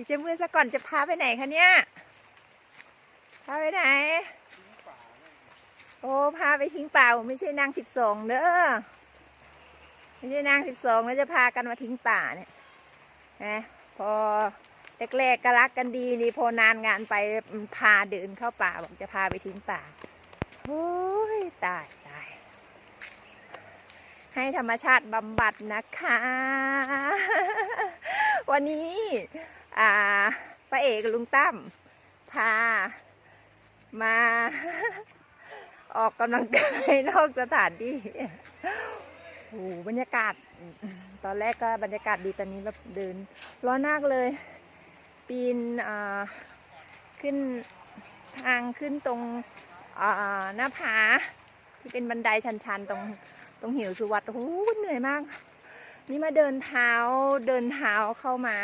พี่เจมือซะก่อนจะพาไปไหนคะเนี่ยพาไปไหน โอ้พาไปทิ้งป่าผมไม่ใช่นางสิบสองเด้อไม่ใช่นางสิบสองแล้วจะพากันมาทิ้งป่าเนี่ยนะพอแรกๆก็รักกันดีนี่พอนานงานไปพาเดินเข้าป่าบอกจะพาไปทิ้งป่าโอ้ยตายตายให้ธรรมชาติบำบัดนะคะ วันนี้อ่าป้าเอกลุงตั้มพามา ออกกำลังกายนอกสถานที่โอ้โหบรรยากาศ ตอนแรกก็บรรยากาศดีตอนนี้แบบเดินร้อนมากเลย ปีนอ่าขึ้นทางขึ้นตรงหน้าผาที่เป็นบันไดชันๆ ตรงตรงหิวสุวัตโอ้โหเหนื่อยมาก นี่มาเดินเท้าเดินเท้าเข้ามา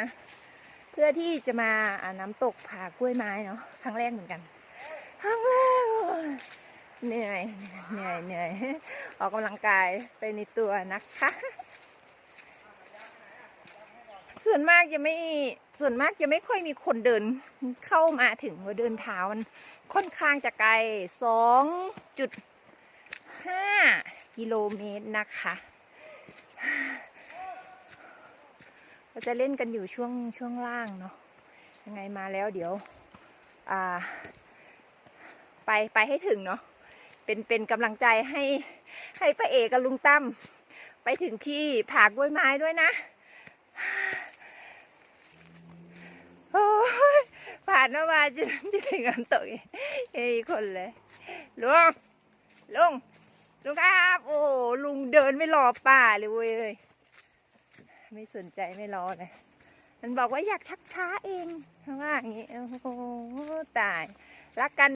เพื่อที่จะมาอาน้ำตกผากล้วยไม้เนาะครั้งแรกเหมือนกันครั้งแรกเหนื่อยเหนื่อยเหนื่อยออกกำลังกายไปในตัวนะคะ ส่วนมากจะไม่ส่วนมากจะไม่ค่อยมีคนเดินเข้ามาถึงว่าเดินเท้ามันค่อนข้างจะไกลสองจุดห้ากิโลเมตรนะคะ เราจะเล่นกันอยู่ช่วงช่วงล่างเนาะยังไงมาแล้วเดี๋ยวอ่าไปไปให้ถึงเนาะเป็นเป็นกำลังใจให้ให้ป้าเอกกับลุงตั้มไปถึงที่ผากกล้วยไม้ด้วยนะโอ้ยผ่านมามาจนจะถึงน้ำตกเอ้ยคนเลยลุงลุงลุงครับ โอ้ลุงเดินไม่รอป้าเลยเว้ย ไม่สนใจไม่รอเลยมันบอกว่าอยากชักช้าเองว่าอย่างนี้โอ้โหตายรักกัน